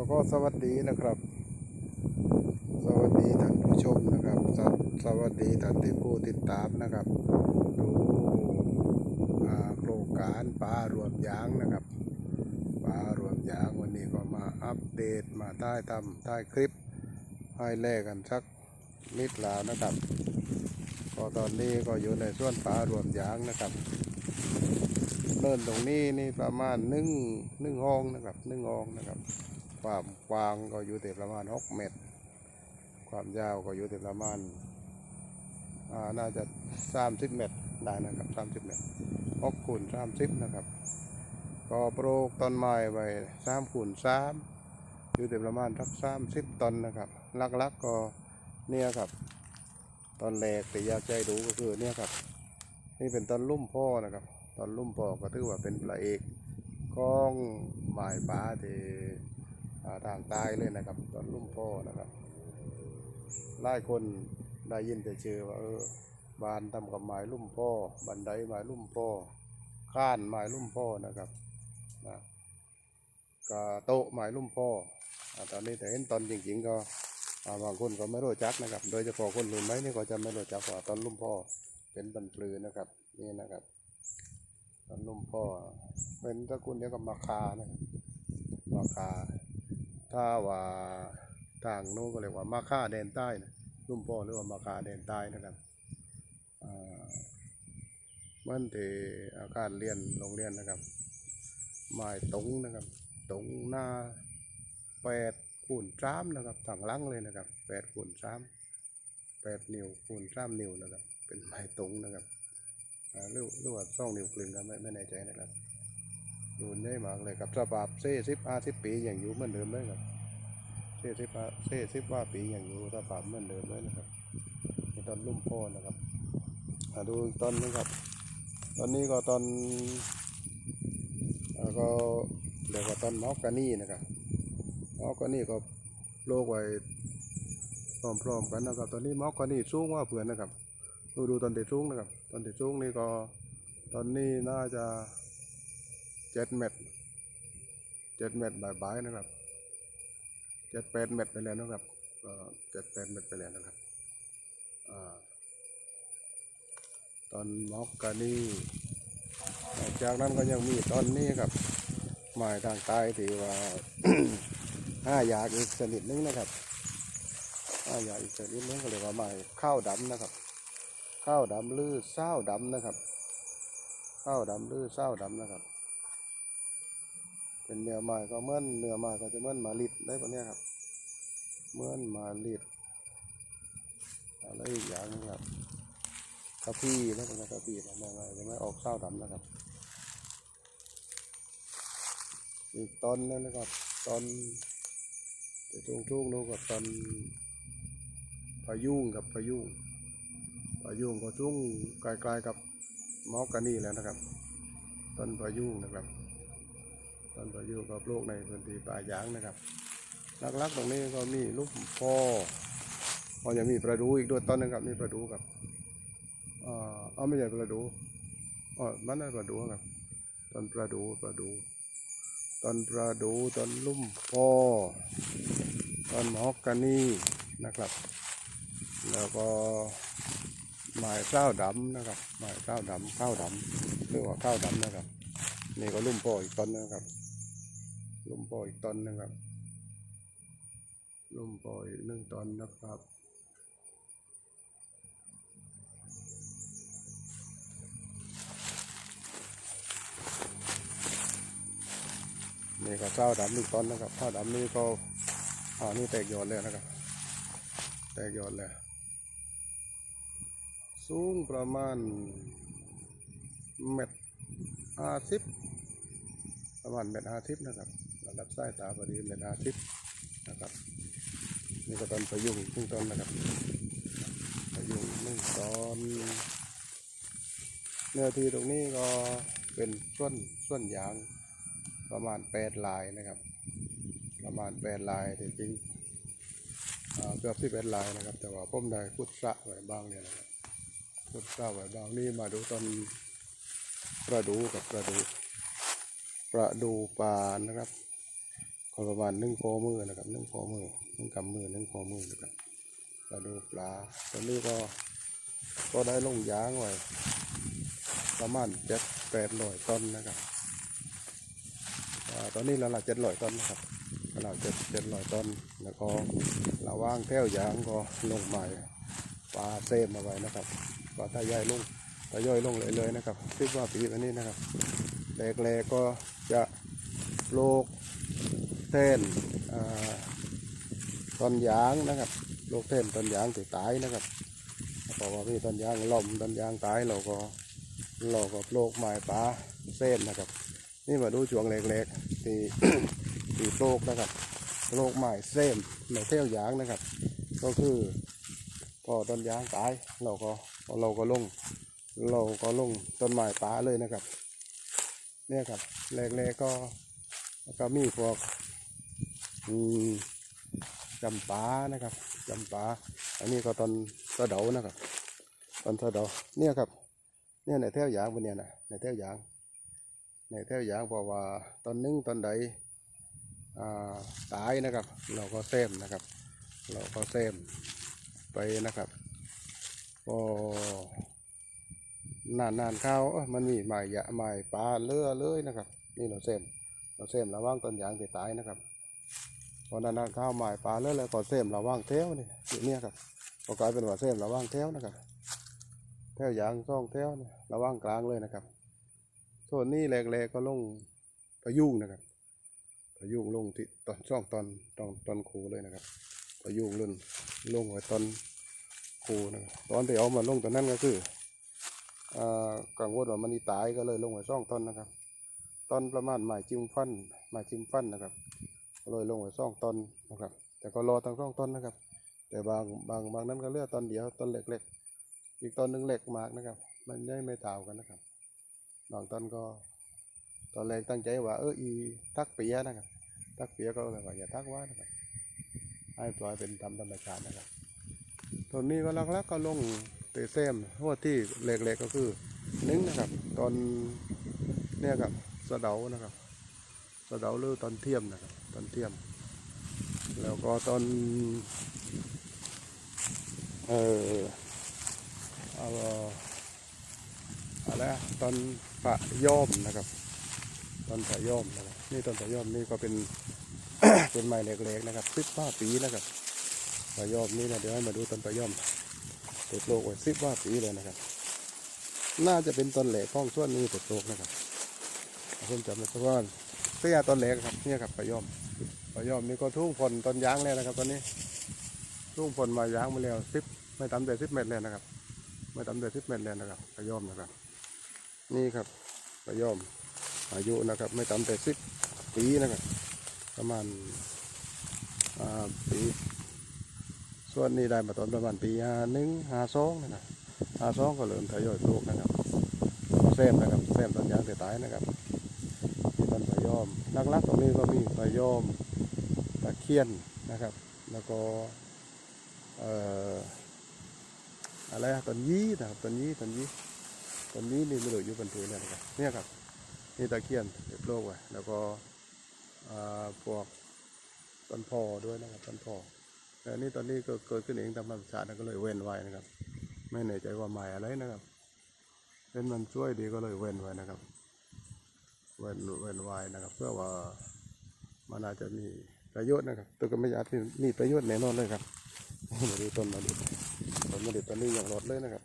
ก็ก็สวัสดีนะครับ สวัสดีท่านผู้ชมนะครับสวสวัสดีท่านที่ผู้ติดตามนะครับ ดูโครงการปลารวมยางนะครับปลารวมยางวันนี้ก็มาอัปเดตมาใต้ทำใต้คลิปให้แลกกันสักนิดแล้วนะครับ ก็ตอนนี้ก็อยู่ในส่วนปลารวมยางนะครับเนินตรงนี้นี่ประมาณหนึ่งหนึ่งห้องนะครับหนึ่งห้องนะครับ ความกว้างก็อยู่ที่ประมาณหกเมตร ความยาวก็อยู่ที่ประมาณน่าจะสามสิบเมตรได้นะครับสามสิบเมตรหกคูณสามสิบนะครับ ก็ปลูกต้นไม้ไว้สามคูณสามอยู่ที่ประมาณสักสามสิบต้นนะครับลักๆก็เนี่ยครับตอนแรกที่อยากใจดูก็คือเนี่ยครับนี่เป็นต้นลุ่มพ่อนะครับต้นลุ่มพ่อก็ถือว่าเป็นพระเอกของหมายป่าที่ ทางใต้เลยนะครับต้นลุ่มพ่อนะครับหลายคนได้ยินแต่ชื่อว่าเออบานทำกับไม้ลุ่มพ่อ บันไดไม้ลุ่มพ่อข้านไม้ลุ่มพ่อนะครับนะก็โต๊ะไม้ลุ่มพ่อตอนนี้แต่เห็นตอนจริงๆก็บางคนก็ไม่รู้จักนะครับ โดยเฉพาะคนรุ่นใหม่นี่ก็จะไม่รู้จักว่าต้นลุ่มพ่อเป็นบรรพลือนะครับ นี่นะครับต้นลุ่มพ่อเป็นตระกูลเดียวกับมะคานะครับมะคา ถ้าว่าทางโน้นก็เรียกว่ามะคาแดนใต้นะลุ่มพ่อหรือว่ามะคาแดนใต้นะครับอ่ามันที่อาคารเรียนโรงเรียนนะครับไม้ตรงนะครับตรงหน้าแปดคูณสามนะครับถังลังเลยนะครับแปดคูณสามแปดนิ้วคูณสามนิ้วนะครับ เป็นไม้ตรงนะครับหรือหรือว่าสองนิ้วกลึงก็ไม่ไม่แน่ใจนะครับ ดูนใหญ่มากเลยครับสภาพเซ่สิบห้าสิบปีอย่างอยู่เหมือนเดิมเลยครับเซ่สิบห้าเซ่สิบว่าปีอย่างอยู่สภาพเหมือนเดิมเลยนะครับนี่ตอนลุ่มโพนะครับอ่าดูตอนนึงครับ ตอนนี้ก็ตอนก็เรียกว่าตอนมอกกานี่นะครับมอกกานี่ก็โลกไว้พร้อมๆกันนะครับ ตอนนี้มอกกานี่สูงว่าเพื่อนนะครับ ดูดูตอนติดสูงนะครับ ตอนติดสูงนี่ก็ตอนนี้น่าจะ เจ็ดเมตรเจ็ดเมตรบ่ายๆนะครับเจ็ดแปดเมตรไปแล้วนะครับเจ็ดแปดเมตรไปแล้วนะครับอตอนมอกกานี่จากนั้นก็ยังมีตอนนี้ครับหมายทางใต้ที่ว่าห้าอยากอีกชนิดนึงนะครับห้าอยากอีกชนิดนึงก็เรียกว่าหมายข้าวดำนะครับ ข้าวดำหรือเศร้าดำนะครับ ข้าวดำหรือเศร้าดำนะครับ เป็นเนื้อไม้ก็เมื่อนเนื้อไม้ก็จะเมื่อนมาลิดได้ปะเนี่ยครับเมื่อนมาลิดอะไรอีกอย่างนึงครับกะพีแล้วเป็นกะพีนะไม่ไม่จะไม่ออกเศร้าดำนะครับ อีกตอนนึงนะครับตอนตรงทุ่งๆนู้นกับตอนพายุงกับพายุงพายุงก็ช่วงใกลๆกับมาส์กานี่แล้วนะครับ ต้นพายุงนะครับ ต้นพายุงก็ปลูกในพื้นที่ป่ายางนะครับลักๆตรงนี้ก็มีลูกพ่อก็ยังมีประดูอีกด้วยต้นนึงครับมีประดูครับอ่าเอาไม่ใช่ประดูอ๋อมันนั่นประดูครับต้นประดูประดูต้นประดูต้นลุ่มพ่อต้นมอกกานี่นะครับ แล้วก็หมายข้าวดำนะครับหมายข้าวดำข้าวดำเรียกว่าข้าวดำนะครับ นี่ก็ลุ่มโปออีกต้นนึงครับ ลุ่มโปออีกต้นนึงครับ ลมโปออีกหนึ่งต้นนะครับนี่ก็ข้าดำหนึ่งต้นนะครับข้าดำนี่ก็อ่านี่แตกยอดเลยนะครับ แตกยอดเลยสูงประมาณเม็ดห้าสิบประมาณเม็ดห้าสิบนะครับ ระดับสายตาพอดีเม็ดห้าสิบนะครับนี่ก็ต้นพะยุงหนึ่งต้นนะครับพะยุงนึ่งต้นเนื้อที่ตรงนี้ก็เป็นส่วนส่วนยางประมาณแปดลายนะครับ ประมาณแปดลายจริงเกือบสิบเอ็ดลายนะครับ แต่ว่าผมได้พุทธะไว้บ้างเนี่ยนะครับพุทธะไว้บ้างนี่มาดูตอนประดูกับประดูประดูปลานะครับ ประมาณหนึ่งโคมือนะครับหนึ่งโคมือหนึ่งกำมือหนึ่งโคมือนะครับมาดูปลาตอนนี้ก็ก็ได้ลงยางไว้ประมาณเจ็ดแปดร้อยต้นนะครับตอนนี้เราหละเจ็ดร้อยต้นนะครับเราเจ็ดเจ็ดร้อยต้นแล้วก็ระว่างแถวยางก็ลงใหม่ปลาเซมมาไว้นะครับปลาตาใหญ่ลงตาย่อยลงเลยเลยๆนะครับคิดว่าปีอันนี้นะครับแรกๆก็จะโลก เต้นต้นยางนะครับโรคเต้นต้นยางติดตายนะครับเพราะว่ามีต้นยางล่มต้นยางตายเราก็เราก็โรคไม้ป่าเส้นนะครับ นี่มาดูช่วงเล็กๆที่ที่โรคนะครับโรคไม้เส้นในเที่ยวยางนะครับ ก็คือพอต้นยางตายเราก็เราก็ลงเราก็ลงต้นไม้ป่าเลยนะครับ เนี่ยครับแรกๆก็ก็มีพวก มจำปานะครับจำปาอันนี้ก็ตอนสะเดานะครับ ตอนสะเดาเนี่ยครับ เนี่ยในแถวยางบนเนี่ยนะในแถวยาง ในแถวยางเพราะว่าตอนนึ่งตอนใดอ่าตายนะครับ เราก็เซมนะครับ เราก็เซมไปนะครับก็นานนานๆเข้าวมันมีหมายะหมายปลาเลือเลยนะครับ นี่เราเซมเราเสมระว่างต้นยางที่ตายนะครับ พอนานข้าวหมายปลาแล้วแล้วก็เส้มระว่างเท้วนี่อยู่เนี่ยครับก็กลายเป็นว่าเส้มระว่างเท้วนะครับเท้วยางซ่องเท้วนี่ระว่างกลางเลยนะครับส่วนนี้แหลกๆก็ลงพะยุงนะครับพะยุงลงที่ตอนช่องตอนตอนตอนคูเลยนะครับพะยุงลุ่นลงไว้ตอนคูนะครับตอนที่เอามาลงตอนนั้นก็คืออ่ากังวลว่ามันนี่ตายก็เลยลงไว้ช่องต้นนะครับ ตอนประมาณหมายจิ้มฟันหมายจิ้มฟันนะครับ โรยลงไว้สองตอนนะครับ แต่ก็รอทั้งสองต้นนะครับ แต่บางบางบางนั้นก็เลือกตอนเดียวต้นเล็กๆ อีกต้นหนึ่งเล็กมากนะครับ มันไม่ไม่เท่ากันนะครับบางต้นก็ตอนแรกตั้งใจว่าเอออีทักเปียนะครับทักเปียก็เลยว่าอย่าทักว่านะครับให้ปล่อยเป็นธรรมธรรมชาตินะครับต้นนี้ก็ลักๆก็ลงเตะเซมหัวที่เล็กๆก็คือหนึ่งนะครับ ตอนเนี่ยครับสะเดานะครับสะเดาหรือตอนเทียมนะครับ ตอนเทียม แล้วก็ตอนเออเอาอะไรตอนปะย่อมนะครับตอนปะย่อมนะครับนี่ตอนปะย่อมนี่ก็เป็นเป็นไม้เล็กๆนะครับสิบห้าปีนะครับปะย่อมนี่นะเดี๋ยวให้มาดูตอนปะย่อมติดโลกไว้สิบห้าปีเลยนะครับ น่าจะเป็นต้นแหลกข้องส่วนนี้ติดโลกนะครับผมจำได้เพราะว่า เสียต้นเล็กครับเนี่ยครับปลายอมปลายอมนี่ก็ทุ่งผลต้นยางแล้วนะครับตอนนี้ ทุ่งผลมายางมาแล้วสิบไม่ต่ำแต่สิบเมตรแล้วนะครับ ไม่ต่ำแต่สิบเมตรแล้วนะครับปลายอมนะครับ นี่ครับปลายอม อายุนะครับ ไม่ต่ำแต่สิบปีนะครับ ประมาณปีส่วนนี้ได้มาตอนประมาณปีห้าหนึ่งห้าสองนะครับห้าสองก็เริ่มทยอยปลูกนะครับเส้นนะครับเส้นต้นยางแต่ตายนะครับ มีต้นพะยอมลักๆตรงนี้ก็มีพะยอมตะเคียนนะครับ แล้วก็เอ่ออะไรต้นยี้นะครับต้นยี้ต้นยี้ต้นยี้นี่ไม่เหลือยู่บนผืนเลยนะครับเนี่ยครับนี่ตะเคียนเรียบโลกไว้แล้วก็อ่าพวกต้นพอด้วยนะครับต้นพอแต่นี่ตอนนี้ก็เกิดขึ้นเองตามธรรมชาตินะก็เลยเว้นไว้นะครับ ไม่แน่ใจว่าหมายอะไรนะครับเป็นมันช่วยดีก็เลยเว้นไว้นะครับ เว้นเว้นไว้นะครับ เพื่อว่ามันอาจจะมีประโยชน์นะครับตัวก็ไม่อาจมีมีประโยชน์แน่นอนเลยครับมาดูต้นมะลิต้นมะลิตอนนี้อย่างรดเลยนะครับ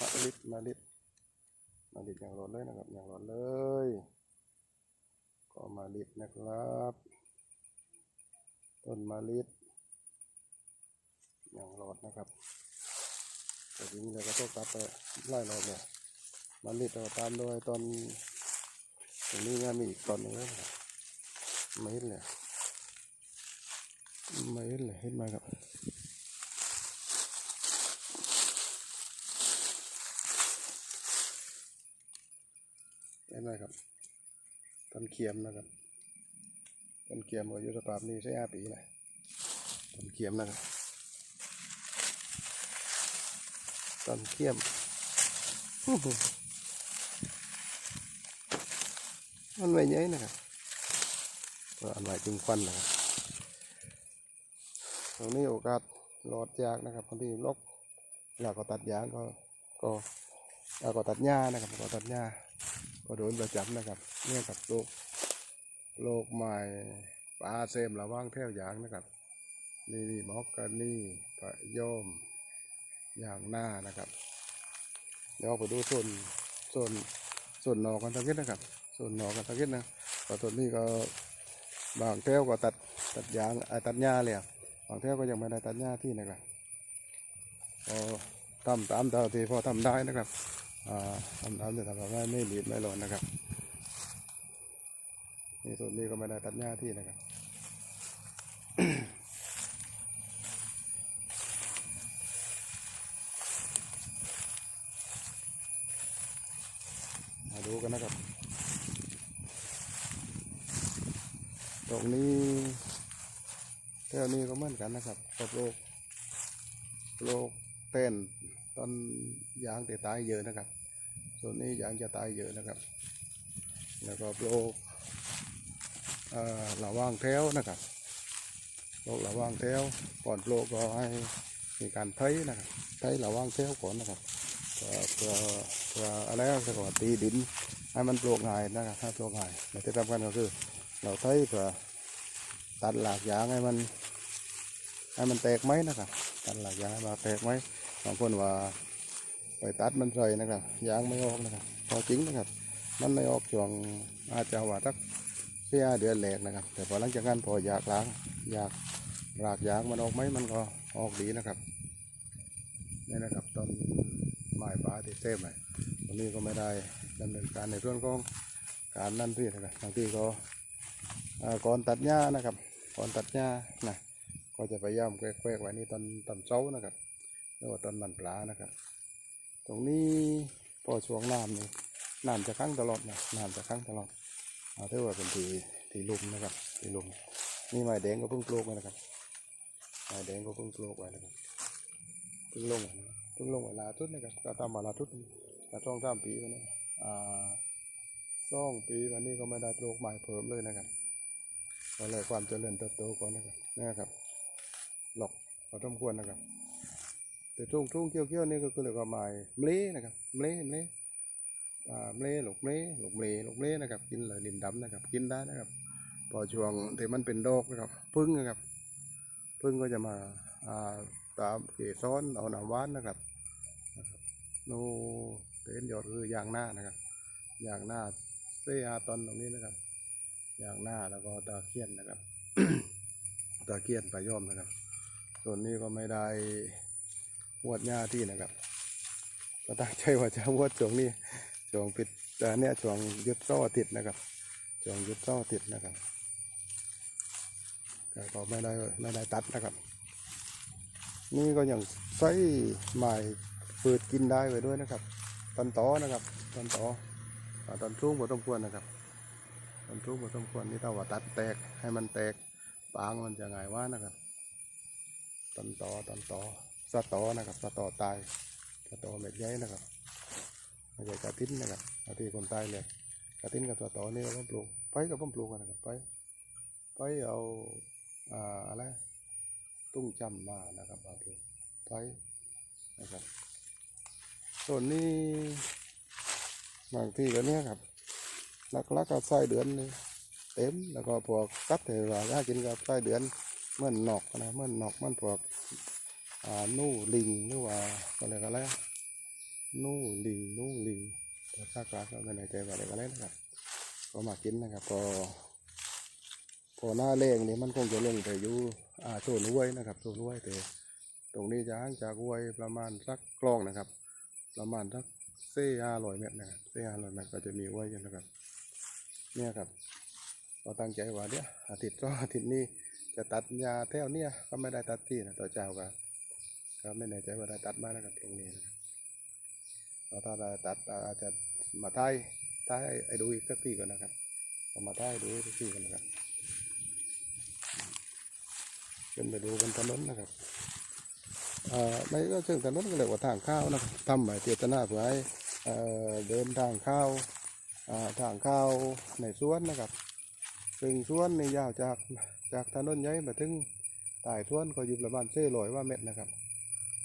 มะลิมะลิมะลิอย่างรดเลยนะครับ อย่างรดเลย ก็มะลินะครับ ต้นมะลิอย่างรดนะครับแต่ทีนี้เราก็ต้องกลับไปไล่รอบเนี่ยมันรีดเราตามโดยตอน ตรงนี้งานมีอีกตอนนึงแล้วครับไม่เห็นเลยไม่เห็นเลยเห็นไหมครับเห็นไหมครับต้นเขียมนะครับต้นเขียมอายุสภาพนี้ใช้ห้าปีเลยต้นเขียมนะครับตอนเทียมอื้อหือ มันไม่เยอะนะครับก็อันไหวจึงควันนะครับตรงนี้โอกาสรอดยากนะครับบางทีลกเราก็ตัดยางก็ก็เราก็ตัดหญ้านะครับก็ตัดหญ้าก็โดนประจับนะครับเนี่ยกับโรคโรคใหม่ปลาเซมระว่างแถวยางนะครับ นี่นี่มอกกานี่พะโยมอย่างหน้านะครับเดี๋ยวไปดูส่วนส่วนส่วนนอกกันสักนิดนะครับ ส่วนหนอกกันสักนิดนะก็ส่วนนี้ก็บางแถวก็ตัดตัดยางอ่าตัดหญ้าเลยบางแถวก็ยังไม่ได้ตัดหญ้าที่นะครับก็ทำตามเท่าที่พอทำได้นะครับอ่าทำตามแต่ทำไม่ไม่หลีดไม่หล่นนะครับนี่ส่วนนี้ก็ไม่ได้ตัดหญ้าที่นะครับ มาดูกันนะครับ ตรงนี้แถวนี้ก็เหมือนกันนะครับกับโรคโรคเต้นต้นยางจะตายเยอะนะครับ ส่วนนี้ยางจะตายเยอะนะครับ แล้วก็โรคเอ่อระว่างแถวนะครับโรคระว่างแถวก่อนโรคก็ให้มีการไถนะครับไถระว่างแถวก่อนนะครับเพื่อเพื่ออะไรก็คือว่าตีดินให้มันโปร่งง่ายนะครับให้โปร่งง่ายและที่สำคัญก็คือ เราใช้เพื่อตัดหลากยางให้มันให้มันแตกไหมนะครับตัดหลากยางมันแตกไหมบางคนว่าไปตัดมันใส่นะครับยางไม่ออกนะครับพอจริงนะครับ มันไม่ออกช่วงอาจจะว่าสักเพียเดือนแรกนะครับ แต่พอหลังจากนั้นพออยากล้างอยากรากยางมันออกไหมมันก็ออกดีนะครับนี่นะครับตอนหมายปลาที่เต้ใหม่ตรงนี้ก็ไม่ได้ดำเนินการในเรื่องของการนั่นที่นะครับบางทีก็ ก่อนตัดหญ้านะครับ ก่อนตัดหญ้านะก็จะพยายามแควกไว้นี่ตอนตอนเช้านะครับหรือว่าตอนมันปลานะครับ ตรงนี้พอช่วงน้ำนี่น้ำจะค้างตลอดนะน้ำจะค้างตลอดเอาเท่าว่าเป็นทีทีลุมนะครับทีลุมนี่ไม้แดงก็เพิ่งปลูกไว้นะครับไม้แดงก็เพิ่งปลูกไว้นะครับเพิ่งลงนะเพิ่งลงเวลาทุดนะครับก็ตามมาลาทุดกระช่องสามปีวันนี้อ่าสองปีวันนี้ก็ไม่ได้โรคใหม่เพิ่มเลยนะครับ ก็เลยความเจริญเติบโตก่อนนะครับนะครับหลอกพอสมควรนะครับ แต่ทุ่งทุ่งเกี้ยวเกี้ยวๆนี่ก็คือเรียกว่าไม้เมลนะครับเมลเมลอ่าเมลหลกเมลหลกเมลหลกเมลนะครับ กินเลยลินดำนะครับ กินได้นะครับ พอช่วงที่มันเป็นดอกนะครับ พึ่งนะครับ พึ่งก็จะมาอ่าตามเกสรเอาหนามหวานนะครับโนเต็นยอดคือยางหน้านะครับ ยางหน้าเซียตอนตรงนี้นะครับ อย่างหน้าแล้วก็ตาเคียนนะครับ ตาเคียนปลาย่อมนะครับ ส่วนนี้ก็ไม่ได้วดหญ้าที่นะครับ ก็ตั้งใจว่าจะวดช่วงนี้ช่วงปิดแต่เนี่ยช่วงยุดเสาร์อาทิตย์นะครับช่วงยุดเสาร์อาทิตย์นะครับก็ก็ไม่ได้ไม่ได้ตัดนะครับ นี่ก็อยังใส่ไม้ปืดกินได้ไว้ด้วยนะครับ ตันตอนะครับ ตันตออ่าตันทุ่งพอสมควรนะครับ ตันทุ่งพอสมควรนี่ถ้าว่าตัดแตกให้มันแตกปางมันจะไงว่านะครับตันตอตันตอสะตอนะครับสะตอตายสะตอเม็ดใหญ่นะครับไม่ใช่กระติ้นนะครับกระที่คนตายเลยกระติ้นกับสะตอนี่เราต้องปลูกไปกับผมปลูกกันนะครับไปไปเอาอ่าอะไรตุ้งจำมานะครับเอาดูไปนะครับส่วนนี้บางที่ก็เนี้ยครับ ลักลักๆก็ไส้เดือนนี่เต็มแล้วก็พวกกัดเทว่าถ้ากินกับไส้เดือนเมื่อนนอกนะเมื่อนนอกมันพวกอ่านู่ลิงหรือว่าอะไรกันแล้วนู่ลิงนู่ลิงแต่ภากลางก็ไม่แน่ใจว่าอะไรกันแล้วนะครับก็มากินนะครับพอพอหน้าแรงนี่มันคงจะลงไปอยู่อ่าโซนห้วยนะครับโซนห้วยแต่ตรงนี้จะห่างจากห้วยประมาณสักกลองนะครับ ประมาณสักเซ่ห้าร้อยเมตรนะครับเซ่ห้าร้อยเมตรก็จะมีห้วยอยู่นะครับ เนี่ยครับก็ตั้งใจว่าเนี่ยอาทิตย์ก็อาทิตย์นี้จะตัดยาแถวเนี่ยก็ไม่ได้ตัดที่นะต่อเจ้าก็ก็ไม่แน่ใจว่าได้ตัดมานะครับตรงนี้นะครับแล้วถ้าได้ตัดอาจจะมาท้ายท้ายไอ้ดูอีกสักทีก่อนนะครับเอามาท้ายดูอีกสักทีก่อนนะครับขึ้นไปดูบนถนนนะครับอ่าไม่ก็เชิงถนนก็เรียกว่าทางข้าวนะครับทำหมายเจตนาเพื่อให้เอ่อเดินทางข้าว ทางเข้าในสวนนะครับ ซึ่งสวนนี่ยาวจากจากถนนใหญ่มาถึงใต้สวนก็อยู่ประมาณเส้ลอยว่าเมตรนะครับ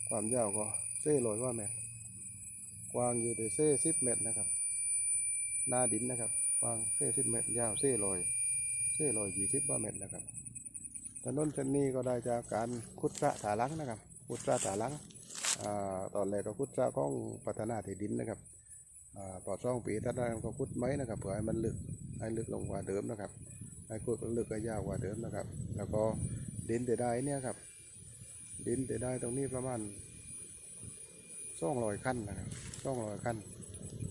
ความยาวก็เส้ลอยว่าเมตร กว้างอยู่ที่เส้สิบเมตรนะครับ หน้าดินนะครับ กว้างเส้สิบเมตร ยาวเส้ลอยเส้ลอยยี่สิบว่าเมตรนะครับถนนเส้นนี้ก็ได้จากการขุดสะถาลังนะครับขุดสะถาลังอ่าตอนแรกก็ขุดสะของพัฒนาที่ดินนะครับ อ่าพอสองปีถัดมาก็ขุดไหมนะครับเพื่อให้มันลึกให้ลึกลงกว่าเดิมนะครับให้ขุดลึกก็ยาวกว่าเดิมนะครับ แล้วก็ดินแต่ได้เนี่ยครับ ดินแต่ได้ตรงนี้ประมาณสองรอยขั้นนะครับสองรอยขั้น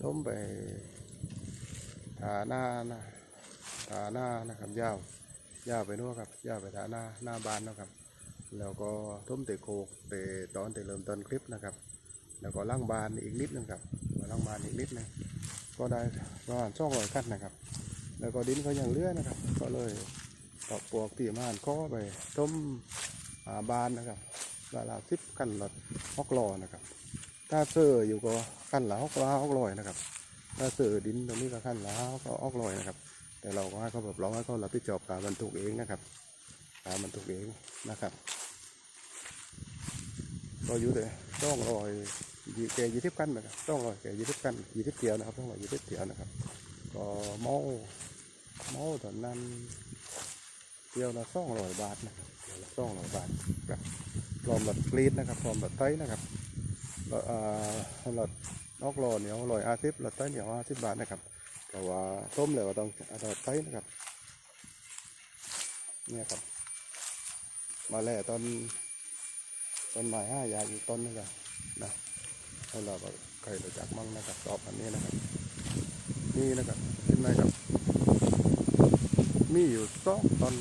ต้มไปฐาหน้านะฐาหน้านะครับยาวยาวไปนู่นครับยาวไปฐาหน้าหน้าบ้านนะครับ แล้วก็ต้มเตะโคกเตะตอนเตะเริ่มต้นคลิปนะครับ แล้วก็ล่างบานอีกนิดนึงครับ ล่างบานอีกนิดนึงก็ได้ประมาณสองรอยขั้นนะครับ แล้วก็ดินก็ยังเลื่อนนะครับ ก็เลยตอกปลวกตีมานข้อไปต้มาบานนะครับเวลาสิบขั้นละหกลอนะครับ ถ้าเสืออยู่ก็ขั้นละหกล้าหกลอยนะครับ ถ้าเสือดินตรงนี้ก็ขั้นละก็หกลอยนะครับ แต่เราก็ให้เขาแบบเราให้เขารับผิดชอบการบรรทุกเองนะครับการบรรทุกเองนะครับ ก็อยู่เลยต้องลอย ยี่แกยี่สิบกันนะครับต้องลอยแกยี่สิบกันยี่สิบเที่ยวนะครับต้องลอยยี่สิบเที่ยวนะครับ ก็เมาเมาตอนนั้นเที่ยวละสองร้อยบาทนะครับเที่ยวละสองร้อยบาทครับพร้อมรถกรีดนะครับพร้อมรถไถนะครับรถอ่ารถนอกรอเหนียวร้อยห้าสิบรถไถเหนียวห้าสิบบาทนะครับแต่ว่าต้มแล้วต้องเอารถไถนะครับเนี่ยครับ มาแล้วตอนต้นไม้ห้ายางอีกต้นนึงครับนะ ให้เราก็ใครรู้จักมั่งนะครับตอบอันนี้นะครับ นี่นะครับเห็นไหมครับ มีอยู่สองตอน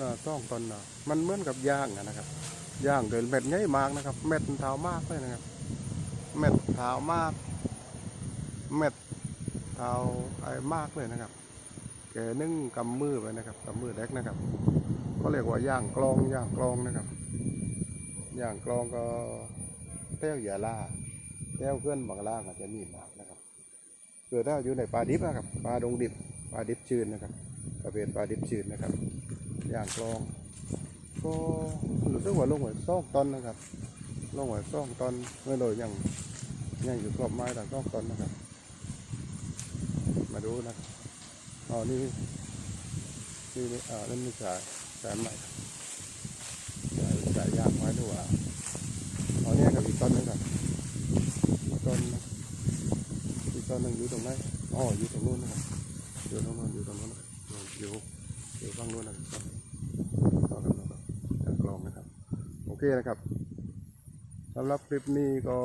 น่ะสองตอนน่ะมันเหมือนกับย่างนะครับย่างเดินเม็ดใหญ่มากนะครับ เม็ดเท้ามากเลยนะครับ เม็ดเท้ามาก เม็ดเท้าไอ้มากเลยนะครับแกนึ่งกำมือไปนะครับกำมือเล็กนะครับก็เรียกว่าย่างกลองย่างกลองนะครับ ย่างกลองก็ เต้วอย่าล่าเต้วเพื่อนบางล่างอาจจะมีมากนะครับ เกิดถ้าอยู่ในป่าดิบนะครับป่าดงดิบป่าดิบชื้นนะครับประเภทป่าดิบชื้นนะครับ อย่างกลอง ก็รู้สึกว่าลงไว้สองตอนนะครับลงไว้สองตอนไม่เลยยังยังอยู่กรอบไม้ต่สองตอนนะครับ มาดูนะครับอ๋อนี่นี่นี่อ่านั่นมีสายสายใหม่สายสายยางไว้ด้วยว่าอ๋อเนี่ยกับอีก ต้นนึงครับอีต้นนะอีกต้นหนึ่งอยู่ตรงไหนอ๋ออยู่ตรงนู้นนะครับอยู่ตรงนู้นอยู่ตรงนู้นนะอยู่อยู่ฝั่งนู้นนะครับต่อกันนะครับจากลองนะครับ โอเคนะครับสำหรับคลิปนี้ก็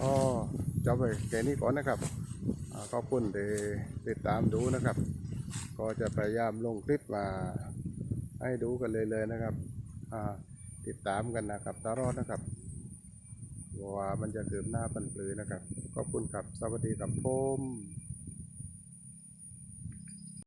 ก็จบไปแค่นี้ก่อนนะครับขอบคุณที่ติดตามดูนะครับ ก็จะพยายามลงคลิปมาให้ดูกันเลยเลยๆนะครับติดตามกันนะครับตลอดนะครับ ว่ามันจะเกิดหน้าปันปลือนะครับ ขอบคุณครับ สวัสดีครับผม